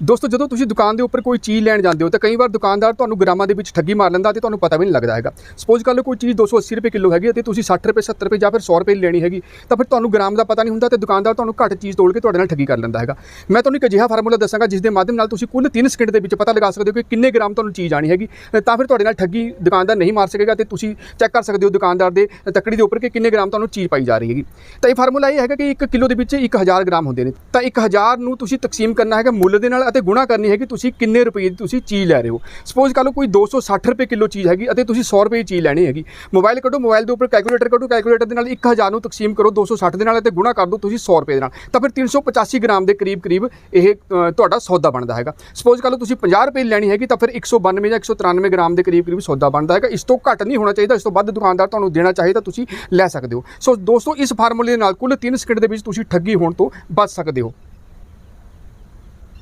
ਦੋਸਤੋ, ਜਦੋਂ ਤੁਸੀਂ ਦੁਕਾਨ ਦੇ ਉੱਪਰ ਕੋਈ ਚੀਜ਼ ਲੈਣ ਜਾਂਦੇ ਹੋ, ਤਾਂ ਕਈ ਵਾਰ ਦੁਕਾਨਦਾਰ ਤੁਹਾਨੂੰ ਗ੍ਰਾਮਾਂ ਦੇ ਵਿੱਚ ਠੱਗੀ ਮਾਰ ਲੈਂਦਾ ਤੇ ਤੁਹਾਨੂੰ ਪਤਾ ਵੀ ਨਹੀਂ ਲੱਗਦਾ ਹੈਗਾ। ਸਪੋਜ਼ ਕਰ ਲਓ ਕੋਈ ਚੀਜ਼ 280 ਰੁਪਏ ਕਿਲੋ ਹੈਗੀ ਹੈ ਤੇ ਤੁਸੀਂ 60 ਰੁਪਏ 70 ਰੁਪਏ ਜਾਂ ਫਿਰ 100 ਰੁਪਏ ਦੀ ਲੈਣੀ ਹੈਗੀ, ਤਾਂ ਫਿਰ ਤੁਹਾਨੂੰ ਗ੍ਰਾਮ ਦਾ ਪਤਾ ਨਹੀਂ ਹੁੰਦਾ ਤੇ ਦੁਕਾਨਦਾਰ ਤੁਹਾਨੂੰ ਘੱਟ ਚੀਜ਼ ਤੋਲ ਕੇ ਤੁਹਾਡੇ ਨਾਲ ਠੱਗੀ ਕਰ ਲੈਂਦਾ ਹੈਗਾ। ਮੈਂ ਤੁਹਾਨੂੰ ਇੱਕ ਅਜਿਹਾ ਫਾਰਮੂਲਾ ਦੱਸਾਂਗਾ ਜਿਸ ਦੇ ਮਾਧਿਅਮ ਨਾਲ ਤੁਸੀਂ ਕੁੱਲ 3 ਸਕਿੰਟ ਦੇ ਵਿੱਚ ਪਤਾ ਲਗਾ ਸਕਦੇ ਹੋ ਕਿ ਕਿੰਨੇ ਗ੍ਰਾਮ ਤੁਹਾਨੂੰ ਚੀਜ਼ ਆਣੀ ਹੈਗੀ, ਤਾਂ ਫਿਰ ਤੁਹਾਡੇ ਨਾਲ ਠੱਗੀ ਦੁਕਾਨਦਾਰ ਨਹੀਂ ਮਾਰ ਸਕੇਗਾ ਤੇ ਤੁਸੀਂ ਚੈੱਕ ਕਰ ਸਕਦੇ ਹੋ ਦੁਕਾਨਦਾਰ ਦੇ ਤੱਕੜੀ ਦੇ ਉੱਪਰ ਕਿ ਕਿੰਨੇ ਗ੍ਰਾਮ ਤੁਹਾਨੂੰ ਚੀਜ਼ ਪਾਈ ਜਾ ਰਹੀ ਹੈਗੀ। ਤਾਂ ਇਹ ਫਾਰਮੂਲਾ ਇਹ ਹੈਗਾ ਕਿ 1 ਕਿਲੋ ਦੇ ਵਿੱਚ 1000 ਗ੍ਰਾਮ ਹੁੰਦੇ ਨੇ, ਤਾਂ 1000 ਨੂੰ ਤੁਸੀਂ ਤਕਸੀਮ ਕਰਨਾ ਹੈਗਾ ਮੁੱਲ ਦੇ ਨਾਲ ਅਤੇ ਗੁਣਾ ਕਰਨੀ ਹੈਗੀ, ਤੁਸੀਂ ਕਿੰਨੇ ਰੁਪਏ ਦੀ ਤੁਸੀਂ ਚੀਜ਼ ਲੈ ਰਹੇ ਹੋ? ਸਪੋਜ਼ ਕਰ ਲਓ ਕੋਈ 260 ਰੁਪਏ ਕਿਲੋ ਚੀਜ਼ ਹੈਗੀ ਅਤੇ ਤੁਸੀਂ 100 ਰੁਪਏ ਦੀ ਚੀਜ਼ ਲੈਣੀ ਹੈਗੀ। ਮੋਬਾਈਲ ਕੱਢੋ ਮੋਬਾਈਲ ਦੇ ਉੱਪਰ ਕੈਲਕੂਲੇਟਰ ਕੱਢੋ ਕੈਲਕੂਲੇਟਰ ਦੇ ਨਾਲ 1000 ਨੂੰ ਤਕਸੀਮ ਕਰੋ 260 ਦੇ ਨਾਲ ਅਤੇ ਗੁਣਾ ਕਰ ਦਿਓ ਤੁਸੀਂ 100 ਰੁਪਏ ਦੇ ਨਾਲ। ਤਾਂ ਫਿਰ 385 ਗ੍ਰਾਮ ਦੇ ਕਰੀਬ ਕਰੀਬ ਇਹ ਤੁਹਾਡਾ ਸੌਦਾ ਬਣਦਾ ਹੈਗਾ। ਸਪੋਜ਼ ਕਰ ਲਓ ਤੁਸੀਂ 50 ਰੁਪਏ ਦੀ ਲੈਣੀ ਹੈਗੀ ਤਾਂ ਫਿਰ 192 ਜਾਂ 193 ਗ੍ਰਾਮ ਦੇ ਕਰੀਬ ਕਰੀਬ ਸੌਦਾ ਬਣਦਾ ਹੈਗਾ। ਇਸ ਤੋਂ ਘੱਟ ਨਹੀਂ ਹੋਣਾ ਚਾਹੀਦਾ, ਇਸ ਤੋਂ ਵੱਧ ਦੁਕਾਨਦਾਰ ਤੁਹਾਨੂੰ ਦੇਣਾ ਚਾਹੀਦਾ, ਤੁਸੀਂ ਲੈ ਸਕਦੇ ਹੋ। ਸੋ ਦੋਸਤੋ, ਇਸ ਫਾਰਮੂਲੇ ਦੇ ਨਾਲ ਕੁੱਲ 3 ਸਕਿੰਟ ਦੇ ਵਿੱਚ ਤੁਸੀਂ ਠੱਗੀ ਹੋਣ ਤੋਂ ਬਚ ਸਕਦੇ ਹੋ।